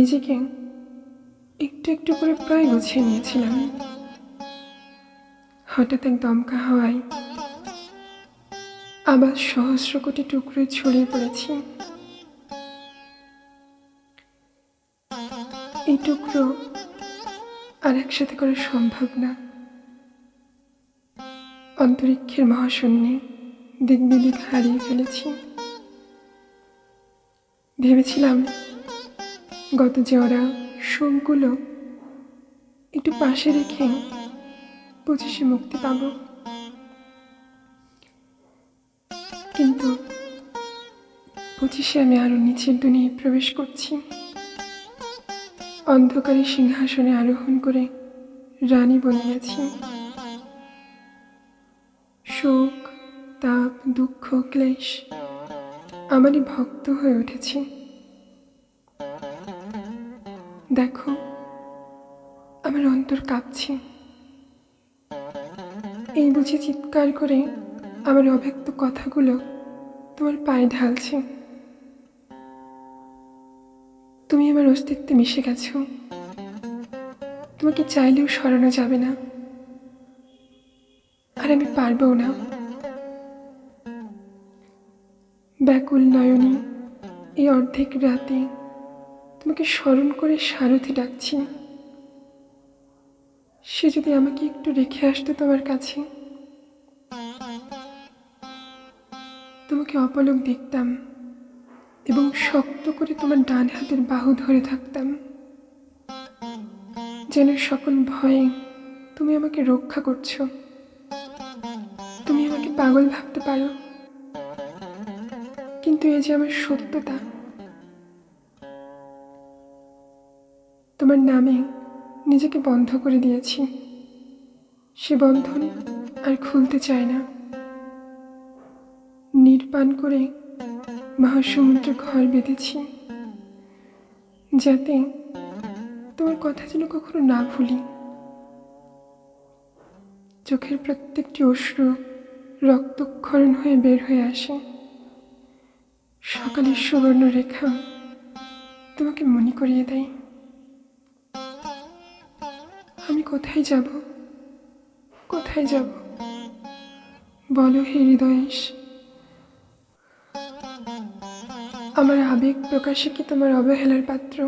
নিজেকে একটু একটু করে প্রায় গুছিয়ে নিয়েছিলাম। হঠাৎ এক দমকা হওয়ায় আবার সহস্র কোটি টুকরোয় ছড়িয়ে পড়েছি। এই টুকরো আর একসাথে করা সম্ভব না। অন্তরিক্ষের মহাশূন্যে দিক বিদিক হারিয়ে ফেলেছি। ভেবেছিলাম গত যাওয়ারা শোকগুলো একটু পাশে রেখে পঁচিশে মুক্তি পাব। কিন্তু পঁচিশে আমি আরও নিচের দুনিয়ায় প্রবেশ করছি। অন্ধকারে সিংহাসনে আরোহণ করে রানী বনে গেছি। শোক, তাপ, দুঃখ, ক্লেশ আমারই ভক্ত হয়ে উঠেছে। দেখো, আমার অন্তর কাঁপছে। এই বুঝে চিৎকার করে আমার অব্যক্ত কথাগুলো তোমার পায়ে ঢালছে। তুমি আমার অস্তিত্বে মিশে গেছো। তোমাকে চাইলেও সরানো যাবে না। আর আমি পারবও না। ব্যাকুল নয়নী, এই অর্ধেক রাতে তোমাকে স্মরণ করে সারথি ডাকছি। সে যদি আমাকে একটু রেখে আসতো তোমার কাছে, তোমাকে অপলক দেখতাম এবং শক্ত করে তোমার ডান হাতের বাহু ধরে থাকতাম। যেন সকল ভয়ে তুমি আমাকে রক্ষা করছ। তুমি আমাকে পাগল ভাবতে পারো। কিন্তু এ যে আমার সত্যতা তোমার নামে নিজেকে বন্ধ করে দিয়েছি। সে বন্ধন আর খুলতে চায় না। নির্বাণ করে মহাসমুদ্রে ঘর বেঁধেছি, যাতে তোমার কথা যেন কখনো না ভুলি। চোখের প্রত্যেকটি অশ্রু রক্তক্ষরণ হয়ে বের হয়ে আসে। সকালের সুবর্ণ রেখা তোমাকে মনে করিয়ে দেয়। আমি কোথায় যাব? কোথায় যাব? বলো হে হৃদয়েশ। আমার আবেগ প্রকাশে কি তোমার অবহেলার পাত্র?